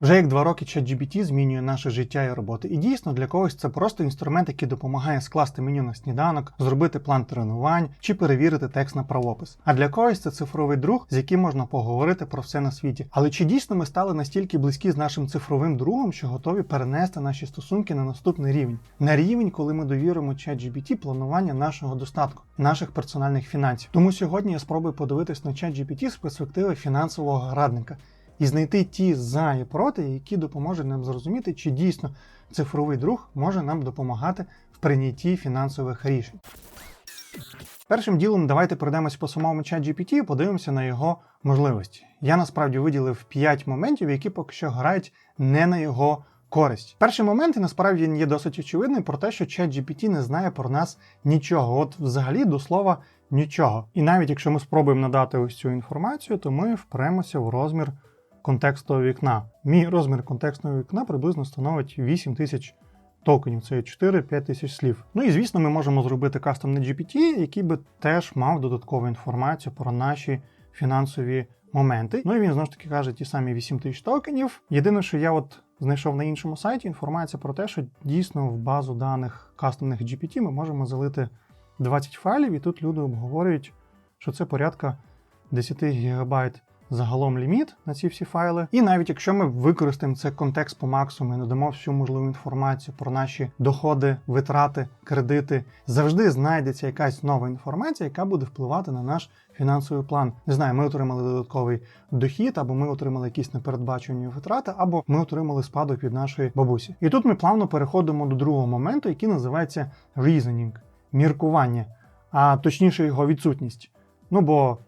Вже як два роки ChatGPT змінює наше життя і роботи. І дійсно для когось це просто інструмент, який допомагає скласти меню на сніданок, зробити план тренувань чи перевірити текст на правопис. А для когось це цифровий друг, з яким можна поговорити про все на світі. Але чи дійсно ми стали настільки близькі з нашим цифровим другом, що готові перенести наші стосунки на наступний рівень? На рівень, коли ми довіримо ChatGPT планування нашого достатку, наших персональних фінансів. Тому сьогодні я спробую подивитись на ChatGPT з перспективи фінансового радника і знайти ті за і проти, які допоможуть нам зрозуміти, чи дійсно цифровий друг може нам допомагати в прийнятті фінансових рішень. Першим ділом давайте пройдемось по самому ChatGPT і подивимося на його можливості. Я насправді виділив 5 моментів, які поки що грають не на його користь. Перший момент і насправді він є досить очевидний про те, що ChatGPT не знає про нас нічого. От взагалі до слова нічого. І навіть якщо ми спробуємо надати ось цю інформацію, то ми впремося в розмір контекстового вікна. Мій розмір контекстного вікна приблизно становить 8 тисяч токенів, це 4-5 тисяч слів. Ну і звісно, ми можемо зробити кастомний GPT, який би теж мав додаткову інформацію про наші фінансові моменти. Ну і він знову ж таки каже ті самі 8 тисяч токенів. Єдине, що я от знайшов на іншому сайті, інформація про те, що дійсно в базу даних кастомних GPT ми можемо залити 20 файлів, і тут люди обговорюють, що це порядка 10 гігабайт загалом ліміт на ці всі файли. І навіть якщо ми використаємо це контекст по максимуму і надамо всю можливу інформацію про наші доходи, витрати, кредити, завжди знайдеться якась нова інформація, яка буде впливати на наш фінансовий план. Не знаю, ми отримали додатковий дохід, або ми отримали якісь непередбачені витрати, або ми отримали спадок від нашої бабусі. І тут ми плавно переходимо до другого моменту, який називається reasoning, міркування, а точніше його відсутність. Ну бо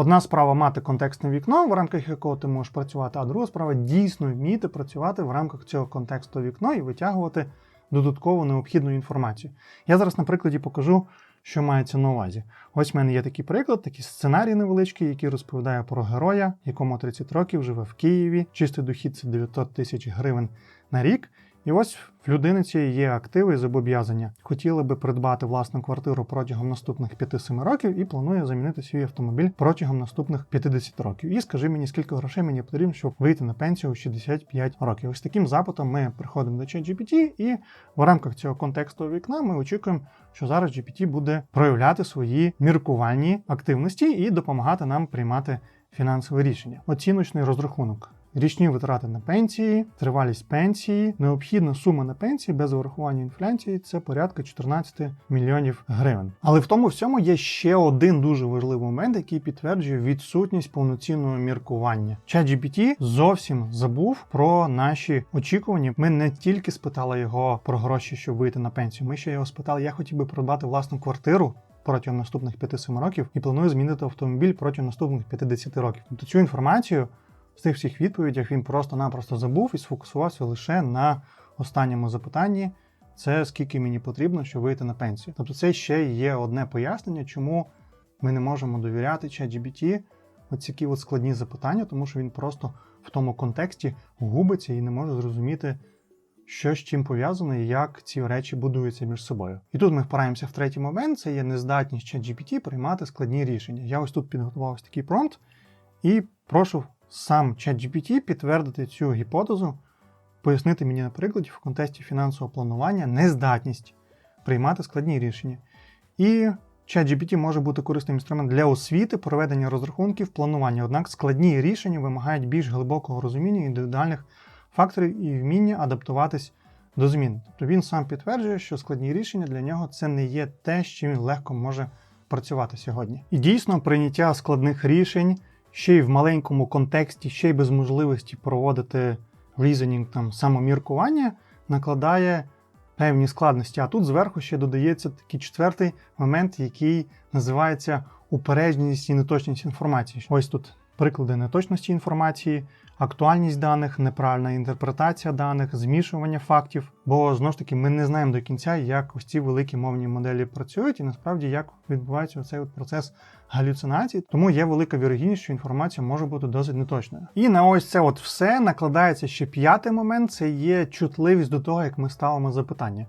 Одна справа мати контекстне вікно, в рамках якого ти можеш працювати, а друга справа дійсно вміти працювати в рамках цього контексту вікно і витягувати додаткову необхідну інформацію. Я зараз на прикладі покажу, що мається на увазі. Ось в мене є такий приклад, такий сценарій невеличкий, який розповідає про героя, якому 30 років живе в Києві. Чистий дохід це 900 тисяч гривень на рік. І ось в людини цієї є активи і зобов'язання. Хотіли би придбати власну квартиру протягом наступних 5-7 років і планує замінити свій автомобіль протягом наступних 50 років. І скажи мені, скільки грошей мені потрібно, щоб вийти на пенсію у 65 років. Ось таким запитом ми приходимо до ChatGPT, і в рамках цього контексту вікна ми очікуємо, що зараз GPT буде проявляти свої міркувальні активності і допомагати нам приймати фінансове рішення. Оціночний розрахунок. Річні витрати на пенсії, тривалість пенсії, необхідна сума на пенсії без урахування інфляції це порядка 14 мільйонів гривень. Але в тому всьому є ще один дуже важливий момент, який підтверджує відсутність повноцінного міркування. ChatGPT зовсім забув про наші очікування. Ми не тільки спитали його про гроші, щоб вийти на пенсію. Ми ще його спитали, я хотів би придбати власну квартиру. Протягом наступних 5-7 років і планую змінити автомобіль протягом наступних 50 років. Тобто цю інформацію з тих всіх відповідях він просто-напросто забув і сфокусувався лише на останньому запитанні: це скільки мені потрібно, щоб вийти на пенсію. Тобто, це ще є одне пояснення, чому ми не можемо довіряти ChatGPT оці от складні запитання, тому що він просто в тому контексті губиться і не може зрозуміти. Що з чим пов'язано і як ці речі будуються між собою. І тут ми впираємося в третій момент: це є нездатність ChatGPT приймати складні рішення. Я ось тут підготував ось такий промпт і прошу сам ChatGPT підтвердити цю гіпотезу, пояснити мені на прикладі в контексті фінансового планування нездатність приймати складні рішення. І ChatGPT може бути корисним інструментом для освіти, проведення розрахунків, планування. Однак складні рішення вимагають більш глибокого розуміння індивідуальних факторів і вміння адаптуватись до змін. Тобто він сам підтверджує, що складні рішення для нього це не є те, з чим він легко може працювати сьогодні. І дійсно прийняття складних рішень ще й в маленькому контексті, ще й без можливості проводити reasoning, там самоміркування, накладає певні складності. А тут зверху ще додається такий четвертий момент, який називається упередженість і неточність інформації. Ось тут приклади неточності інформації, актуальність даних, неправильна інтерпретація даних, змішування фактів. Бо знову ж таки ми не знаємо до кінця, як ось ці великі мовні моделі працюють, і насправді як відбувається цей процес галюцинацій. Тому є велика вірогідність, що інформація може бути досить неточною. І на ось це от все накладається ще п'ятий момент: це є чутливість до того, як ми ставимо запитання.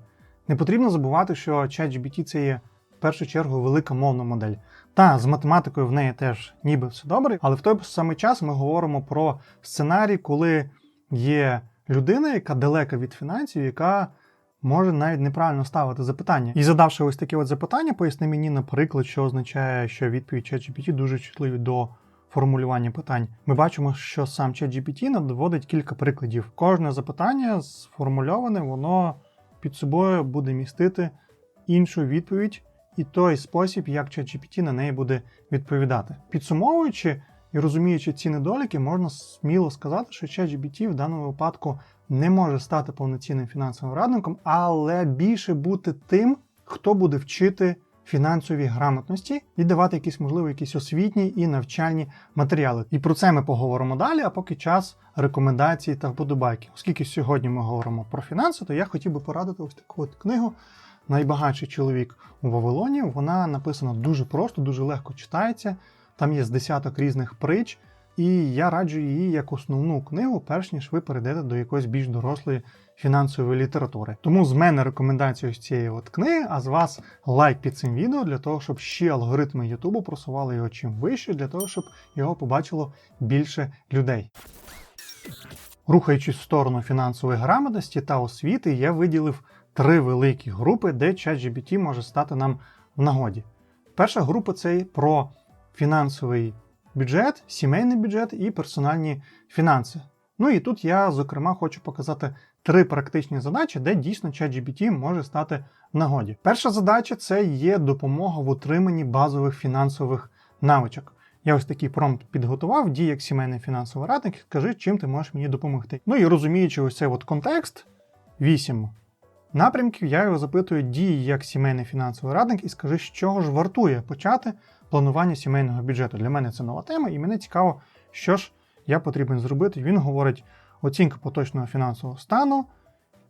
Не потрібно забувати, що ChatGPT – це є в першу чергу велика мовна модель. Та з математикою в неї теж ніби все добре, але в той самий час ми говоримо про сценарій, коли є людина, яка далека від фінансів, яка може навіть неправильно ставити запитання. І задавши ось таке от запитання, поясни мені, наприклад, що означає, що відповідь ChatGPT дуже чутливі до формулювання питань. Ми бачимо, що сам ChatGPT надводить кілька прикладів. Кожне запитання сформульоване, воно під собою буде містити іншу відповідь і той спосіб, як ChatGPT на неї буде відповідати. Підсумовуючи і розуміючи ці недоліки, можна сміло сказати, що ChatGPT в даному випадку не може стати повноцінним фінансовим радником, але більше бути тим, хто буде вчити фінансові грамотності і давати якісь, можливо, якісь освітні і навчальні матеріали. І про це ми поговоримо далі, а поки час рекомендацій та вподобайки. Оскільки сьогодні ми говоримо про фінанси, то я хотів би порадити ось таку от книгу. Найбагатший чоловік у Вавилоні. Вона написана дуже просто, дуже легко читається. Там є з десяток різних притч, і я раджу її як основну книгу, перш ніж ви перейдете до якоїсь більш дорослої фінансової літератури. Тому з мене рекомендація ось цієї от книги, а з вас лайк під цим відео для того, щоб ще алгоритми Ютубу просували його чим вище, для того, щоб його побачило більше людей. Рухаючись в сторону фінансової грамотності та освіти, я виділив три великі групи, де ChatGPT може стати нам в нагоді. Перша група це про фінансовий бюджет, сімейний бюджет і персональні фінанси. Ну і тут я, зокрема, хочу показати три практичні задачі, де дійсно ChatGPT може стати в нагоді. Перша задача це є допомога в утриманні базових фінансових навичок. Я ось такий промпт підготував, дій як сімейний фінансовий радник, скажи, чим ти можеш мені допомогти. Ну і розуміючи ось цей от контекст, 8 напрямків, я його запитую дії як сімейний фінансовий радник і скажи, з чого ж вартує почати планування сімейного бюджету. Для мене це нова тема, і мене цікаво, що ж я потрібен зробити. Він говорить: оцінка поточного фінансового стану,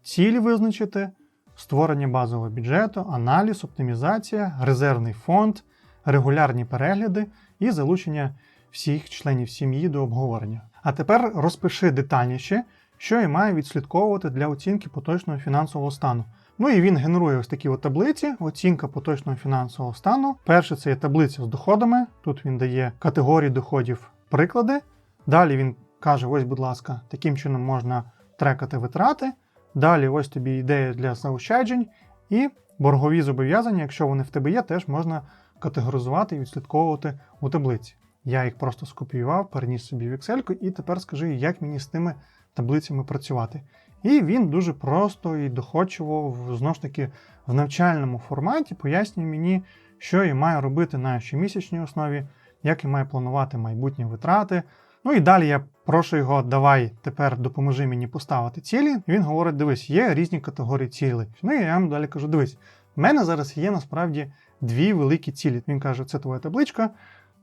цілі визначити, створення базового бюджету, аналіз, оптимізація, резервний фонд, регулярні перегляди і залучення всіх членів сім'ї до обговорення. А тепер розпиши детальніше, що я маю відслідковувати для оцінки поточного фінансового стану. Ну і він генерує ось такі от таблиці, оцінка поточного фінансового стану. Перше це є таблиця з доходами. Тут він дає категорії доходів приклади. Далі він каже: ось, будь ласка, таким чином можна трекати витрати. Далі ось тобі ідея для заощаджень і боргові зобов'язання, якщо вони в тебе є, теж можна категоризувати і відслідковувати у таблиці. Я їх просто скопіював, переніс собі в Excel, і тепер скажи, як мені з тими таблицями працювати. І він дуже просто і доходчиво, знову ж таки, в навчальному форматі пояснює мені, що я маю робити на щомісячній основі, як я маю планувати майбутні витрати. Ну і далі я прошу його, давай тепер допоможи мені поставити цілі. Він говорить: дивись, є різні категорії цілей. Ну і я йому далі кажу: дивись, в мене зараз є насправді дві великі цілі. Він каже, це твоя табличка.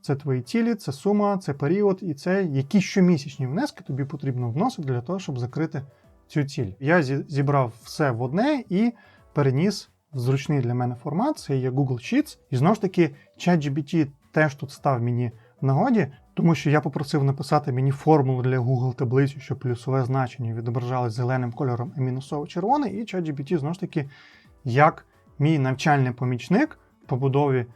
Це твої цілі, це сума, це період, і це які щомісячні внески тобі потрібно вносити для того, щоб закрити цю ціль. Я зібрав все в одне і переніс в зручний для мене формат. Це є Google Sheets. І знову ж таки, ChatGPT теж тут став мені в нагоді, тому що я попросив написати мені формулу для Google таблицю, щоб плюсове значення відображалось зеленим кольором, а мінусово червоне, і ChatGPT знову ж таки, як мій навчальний помічник в побудові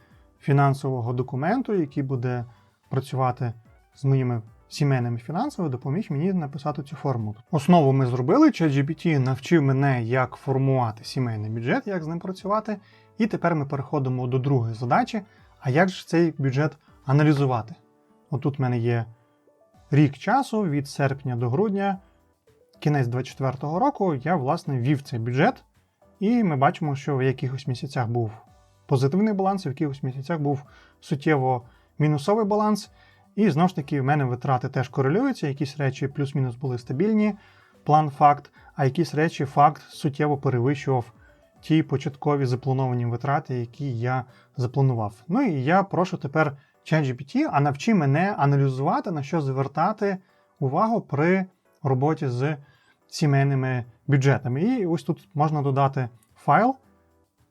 фінансового документу, який буде працювати з моїми сімейними фінансами, допоміг мені написати цю формулу. Основу ми зробили. ChatGPT навчив мене, як формувати сімейний бюджет, як з ним працювати. І тепер ми переходимо до другої задачі: а як ж цей бюджет аналізувати? Отут в мене є рік часу від серпня до грудня, кінець 2024 року, я, власне, ввів цей бюджет, і ми бачимо, що в якихось місяцях був позитивний баланс, в якихось місяцях був суттєво мінусовий баланс. І знову ж таки, в мене витрати теж корелюються, якісь речі плюс-мінус були стабільні, план факт, а якісь речі факт суттєво перевищував ті початкові заплановані витрати, які я запланував. Ну і я прошу тепер ChatGPT, а навчи мене аналізувати, на що звертати увагу при роботі з сімейними бюджетами. І ось тут можна додати файл,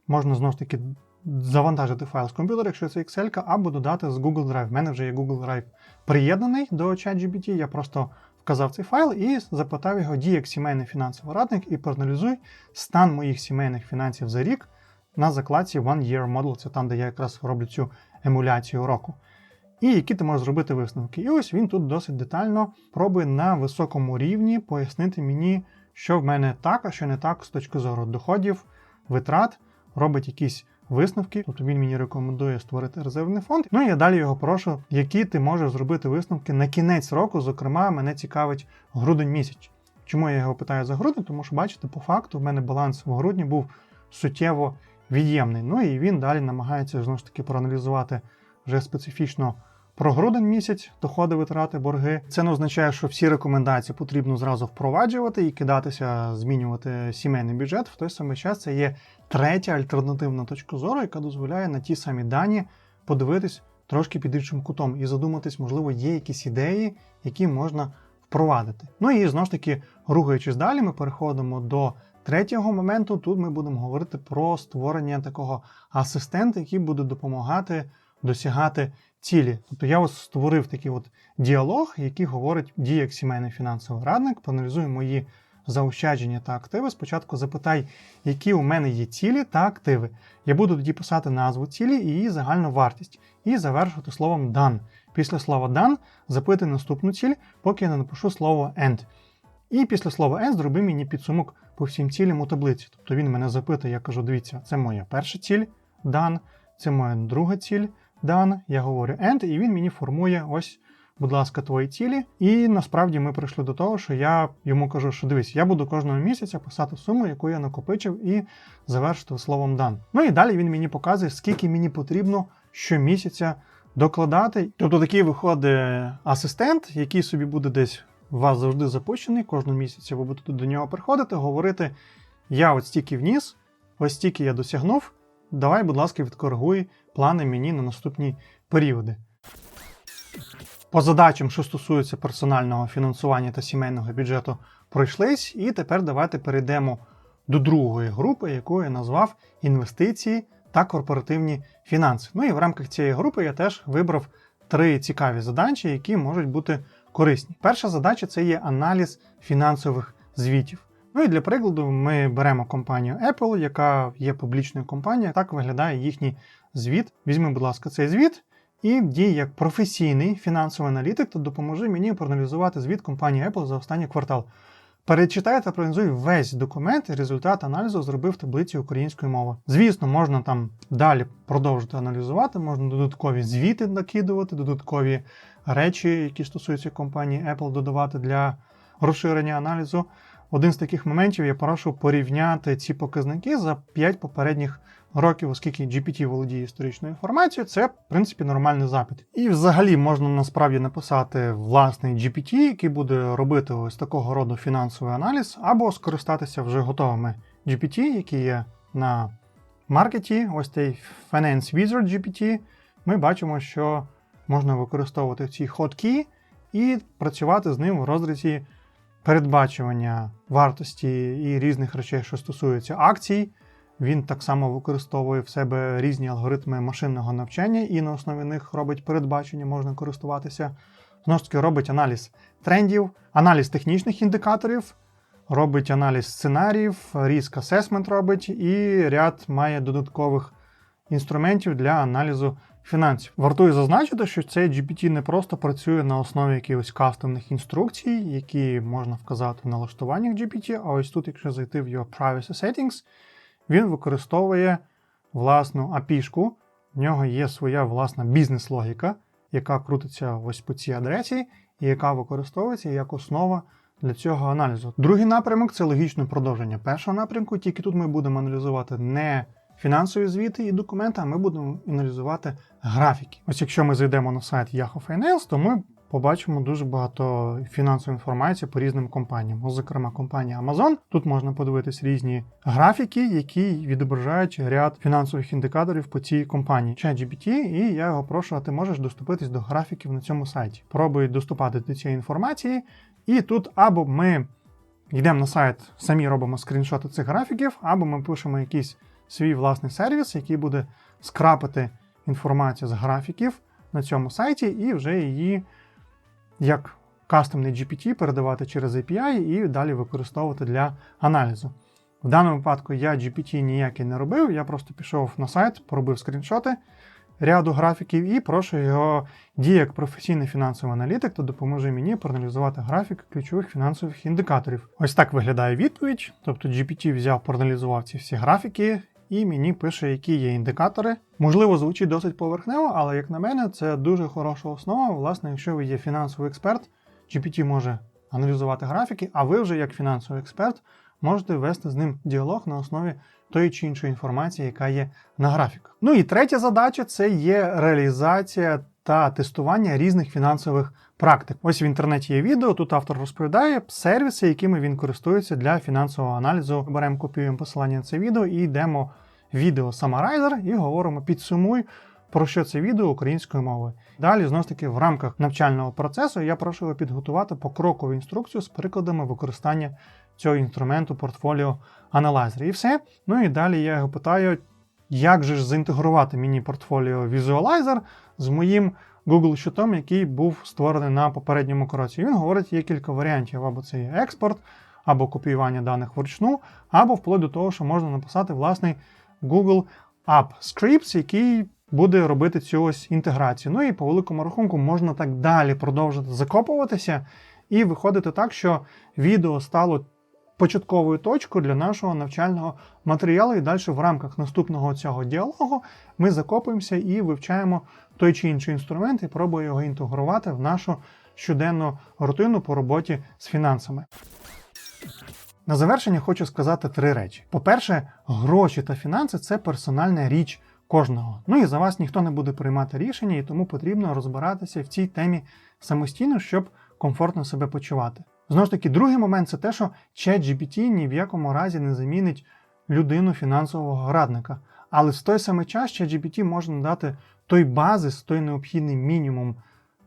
можна знову ж таки завантажити файл з комп'ютера, якщо це Excel, або додати з Google Drive. У мене вже є Google Drive приєднаний до ChatGPT, я просто вказав цей файл і запитав його, дій як сімейний фінансовий радник і проаналізуй стан моїх сімейних фінансів за рік на закладці One Year Model, це там, де я якраз роблю цю емуляцію року. і які ти можеш зробити висновки. І ось він тут досить детально пробує на високому рівні пояснити мені, що в мене так, а що не так з точки зору доходів, витрат, робить якісь висновки. Тобто він мені рекомендує створити резервний фонд. Ну і я далі його прошу, які ти можеш зробити висновки на кінець року. Зокрема, мене цікавить грудень місяць. Чому я його питаю за грудень? Тому що, бачите, по факту в мене баланс в грудні був суттєво від'ємний. Ну і він далі намагається знову ж таки проаналізувати вже специфічно про грудень місяць, доходи, витрати, борги. Це не означає, що всі рекомендації потрібно зразу впроваджувати і кидатися, змінювати сімейний бюджет. В той самий час це є третя альтернативна точка зору, яка дозволяє на ті самі дані подивитись трошки під іншим кутом і задуматись, можливо, є якісь ідеї, які можна впровадити. Ну і знову ж таки, рухаючись далі, ми переходимо до третього моменту. Тут ми будемо говорити про створення такого асистента, який буде допомагати досягати цілі. Тобто я ось створив такий от діалог, який говорить дій як сімейний фінансовий радник, проаналізуй мої заощадження та активи. Спочатку запитай, які у мене є цілі та активи. Я буду тоді писати назву цілі і її загальну вартість, і завершувати словом done. Після слова done запити наступну ціль, поки я не напишу слово end. І після слова end зроби мені підсумок по всім цілям у таблиці. Тобто він мене запитує, я кажу: дивіться, це моя перша ціль, done, це моя друга ціль, done, я говорю end, і він мені формує ось, будь ласка, твої цілі. І насправді ми прийшли до того, що я йому кажу, що дивись, я буду кожного місяця писати суму, яку я накопичив, і завершити словом done. Ну і далі він мені показує, скільки мені потрібно щомісяця докладати. Тобто такий виходить асистент, який собі буде десь у вас завжди запущений, кожного місяця ви будете до нього приходити, говорити: я от стільки вніс, ось стільки я досягнув. Давай, будь ласка, відкоригуй плани мені на наступні періоди. По задачам, що стосуються персонального фінансування та сімейного бюджету, пройшлись, і тепер давайте перейдемо до другої групи, яку я назвав інвестиції та корпоративні фінанси. Ну і в рамках цієї групи я теж вибрав три цікаві задачі, які можуть бути корисні. Перша задача це є аналіз фінансових звітів. Ну і для прикладу, ми беремо компанію Apple, яка є публічною компанією. Так виглядає їхній звіт. Візьми, будь ласка, цей звіт і дій як професійний фінансовий аналітик, та допоможи мені проаналізувати звіт компанії Apple за останній квартал. Перечитай та проаналізуй весь документ, результат аналізу зробив в таблиці української мови. Звісно, можна там далі продовжити аналізувати, можна додаткові звіти накидувати, додаткові речі, які стосуються компанії Apple, додавати для розширення аналізу. Один з таких моментів я прошу порівняти ці показники за 5 попередніх років, оскільки GPT володіє історичною інформацією, це в принципі нормальний запит. І взагалі можна насправді написати власний GPT, який буде робити ось такого роду фінансовий аналіз, або скористатися вже готовими GPT, які є на маркеті. Ось цей Finance Wizard GPT. Ми бачимо, що можна використовувати ці хоткey і працювати з ним в розрізі передбачування вартості і різних речей, що стосуються акцій. Він так само використовує в себе різні алгоритми машинного навчання і на основі них робить передбачення, можна користуватися. Знову ж таки, робить аналіз трендів, аналіз технічних індикаторів, робить аналіз сценаріїв, різк асесмент робить і ряд має додаткових інструментів для аналізу фінансів. Вартує зазначити, що цей GPT не просто працює на основі якихось кастомних інструкцій, які можна вказати в налаштуваннях GPT, а ось тут, якщо зайти в його Privacy Settings, він використовує власну API-шку, в нього є своя власна бізнес-логіка, яка крутиться ось по цій адресі, і яка використовується як основа для цього аналізу. Другий напрямок це логічне продовження першого напрямку, тільки тут ми будемо аналізувати не фінансові звіти і документи, а ми будемо аналізувати графіки. Ось якщо ми зайдемо на сайт Yahoo Finance, то ми побачимо дуже багато фінансової інформації по різним компаніям. Ну, зокрема, компанія Amazon. Тут можна подивитись різні графіки, які відображають ряд фінансових індикаторів по цій компанії. ChatGPT, і я його прошу, а ти можеш доступитись до графіків на цьому сайті. Пробуй доступати до цієї інформації, і тут або ми йдемо на сайт, самі робимо скріншоти цих графіків, або ми пишемо якийсь свій власний сервіс, який буде скрапити інформацію з графіків на цьому сайті, і вже її як кастомний GPT передавати через API і далі використовувати для аналізу. В даному випадку я GPT ніякий не робив, я просто пішов на сайт, поробив скріншоти, ряду графіків і прошу його дії як професійний фінансовий аналітик, то допоможе мені проаналізувати графік ключових фінансових індикаторів. Ось так виглядає відповідь. Тобто GPT взяв, проаналізував ці всі графіки. І мені пише, які є індикатори. Можливо, звучить досить поверхнево, але як на мене, це дуже хороша основа. Власне, якщо ви є фінансовий експерт, GPT може аналізувати графіки, а ви вже як фінансовий експерт можете вести з ним діалог на основі тої чи іншої інформації, яка є на графіках. Ну і третя задача це є реалізація та тестування різних фінансових практик. Ось в інтернеті є відео. Тут автор розповідає сервіси, якими він користується для фінансового аналізу. Беремо копіюємо посилання на це відео і йдемо в відео Summarizer і говоримо підсумуй. Про що це відео українською мовою. Далі, знову ж таки, в рамках навчального процесу я прошу його підготувати покрокову інструкцію з прикладами використання цього інструменту портфоліо аналайзер. І все. Ну і далі я його питаю, як же ж заінтегрувати мені портфоліо Visualizer з моїм Google щитом, який був створений на попередньому кроці. Він говорить, є кілька варіантів: або це є експорт, або копіювання даних вручну, або вплоть до того, що можна написати власний Google App Scripts, який буде робити цю ось інтеграцію. Ну і по великому рахунку можна так далі продовжити закопуватися і виходити так, що відео стало початковою точкою для нашого навчального матеріалу. І далі в рамках наступного цього діалогу ми закопуємося і вивчаємо той чи інший інструмент і пробуємо його інтегрувати в нашу щоденну рутину по роботі з фінансами. На завершення хочу сказати три речі: по-перше, гроші та фінанси це персональна річ кожного. Ну і за вас ніхто не буде приймати рішення, і тому потрібно розбиратися в цій темі самостійно, щоб комфортно себе почувати. Знову ж таки, другий момент це те, що ChatGPT ні в якому разі не замінить людину фінансового радника. Але в той самий час ChatGPT може надати той базис, той необхідний мінімум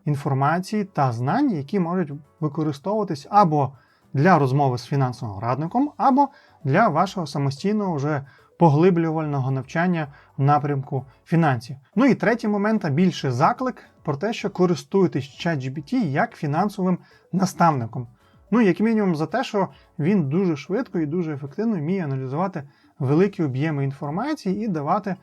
інформації та знань, які можуть використовуватись або для розмови з фінансовим радником, або для вашого самостійного вже поглиблювального навчання в напрямку фінансів. Ну і третій момент, а більше заклик про те, що користуєтесь ChatGPT як фінансовим наставником. Ну, як мінімум, за те, що він дуже швидко і дуже ефективно вміє аналізувати великі об'єми інформації і давати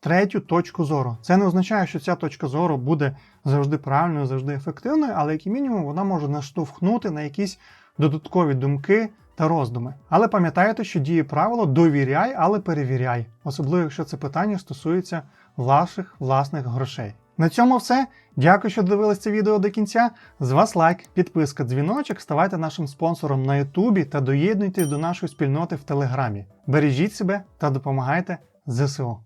третю точку зору. Це не означає, що ця точка зору буде завжди правильною, завжди ефективною, але як мінімум вона може наштовхнути на якісь додаткові думки та роздуми. Але пам'ятайте, що діє правило довіряй, але перевіряй, особливо якщо це питання стосується ваших власних грошей. На цьому все. Дякую, що дивились це відео до кінця. З вас лайк, підписка, дзвіночок, ставайте нашим спонсором на Ютубі та доєднуйтесь до нашої спільноти в Телеграмі. Бережіть себе та допомагайте ЗСУ.